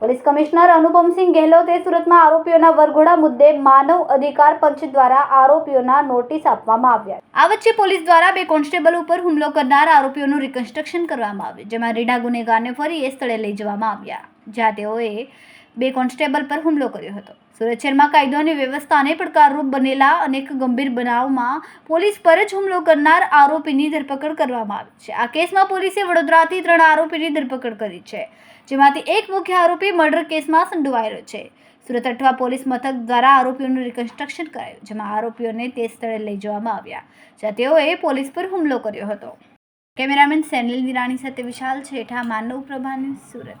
Police commissioner Anupamsinh ગેહલોતે સુરતમાં આરોપીઓના વરઘોડા મુદ્દે માનવ અધિકાર પંચ દ્વારા આરોપીઓના નોટિસ આપવામાં આવ્યા. આ વચ્ચે પોલીસ દ્વારા બે કોન્સ્ટેબલ ઉપર હુમલો કરનાર આરોપીઓનું રિકન્સ્ટ્રક્શન કરવામાં આવ્યું, જેમાં રીડા ગુનેગારને ફરી એ સ્થળે લઈ જવામાં આવ્યા. જ્યાં તેઓએ બે કોન્સ્ટેબલ પર હુમલો કર્યો હતો. સુરત શહેરમાં કાયદો અને વ્યવસ્થાને પડકારરૂપ બનેલા અનેક ગંભીર બનાવમાં પોલીસ પર જ હુમલો કરનાર આરોપીની ધરપકડ કરવામાં આવી છે. આ કેસમાં પોલીસે વડોદરાથી ત્રણ આરોપીની ધરપકડ કરી છે, જેમાંથી એક મુખ્ય આરોપી મર્ડર કેસમાં સંડોવાયેલો છે. સુરત અઠવા પોલીસ મથક દ્વારા આરોપીઓનું રિકન્સ્ટ્રક્શન કરાયું, જેમાં આરોપીઓને તે સ્થળે લઈ જવામાં આવ્યા, જ્યાં તેઓએ પોલીસ પર હુમલો કર્યો હતો. કેમેરામેન સેનિલ નિરાણી સાથે વિશાલ છેઠા, માનવ પ્રભાની સુરત.